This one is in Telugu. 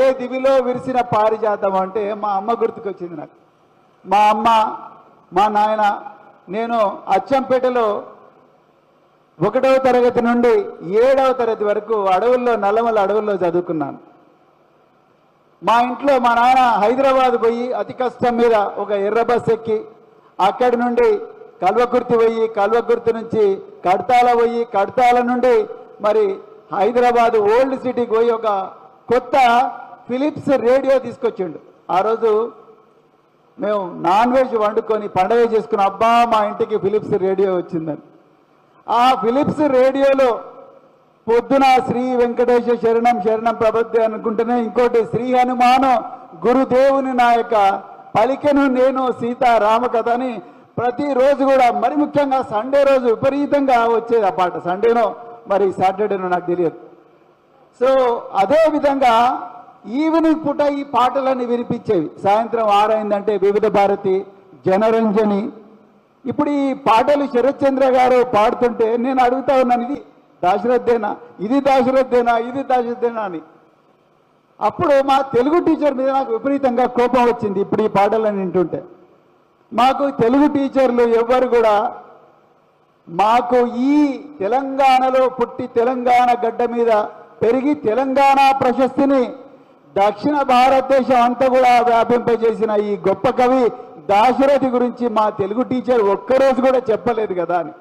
ఏ దివిలో విరిసిన పారిజాతం అంటే మా అమ్మ గుర్తుకొచ్చింది నాకు. మా అమ్మ మా నాయన నేను అచ్చంపేటలో ఒకటవ తరగతి నుండి ఏడవ తరగతి వరకు అడవుల్లో నల్లమల అడవుల్లో చదువుకున్నాను. మా ఇంట్లో మా నాన్న హైదరాబాద్ పోయి అతి కష్టం మీద ఒక ఎర్ర బస్ ఎక్కి అక్కడి నుండి కల్వకుర్తి పోయి కల్వకుర్తి నుంచి కడతాల పోయి కడతాల నుండి మరి హైదరాబాద్ ఓల్డ్ సిటీకి పోయి ఒక కొత్త ఫిలిప్స్ రేడియో తీసుకొచ్చిండు. ఆ రోజు మేము నాన్ వెజ్ వండుకొని పండగ చేసుకుని అబ్బా మా ఇంటికి ఫిలిప్స్ రేడియో వచ్చిందని. ఆ ఫిలిప్స్ రేడియోలో పొద్దున శ్రీ వెంకటేశ్వర శరణం శరణం ప్రబద్ధి అనుకుంటేనే ఇంకోటి శ్రీ హనుమాను గురుదేవుని నాయక పలికెను నేను సీతారామ రామకథ అని ప్రతిరోజు కూడా మరి ముఖ్యంగా సండే రోజు విపరీతంగా వచ్చేది ఆ పాట. సండేనో మరి సాటర్డేనో నాకు తెలియదు. సో అదే విధంగా ఈవినింగ్ పూట ఈ పాటలన్నీ వినిపించేవి. సాయంత్రం ఆరైందంటే వివిధ భారతి జనరంజని ఇప్పుడు ఈ పాటలు శరత్చంద్ర గారు పాడుతుంటే నేను అడుగుతా ఉన్నాను ఇది దాశరథేనా? ఇది దాశరథేనా? ఇది దాశరథేనా అని. అప్పుడు మా తెలుగు టీచర్ మీద నాకు విపరీతంగా కోపం వచ్చింది ఇప్పుడు ఈ పాటలను వింటుంటే. మాకు తెలుగు టీచర్లు ఎవ్వరు కూడా మాకు ఈ తెలంగాణలో పుట్టి తెలంగాణ గడ్డ మీద పెరిగి తెలంగాణ ప్రశస్తిని దక్షిణ భారతదేశం అంతా కూడా వ్యాపింపజేసిన ఈ గొప్ప కవి దాశరథి గురించి మా తెలుగు టీచర్ ఒక్కరోజు కూడా చెప్పలేదు కదా అని.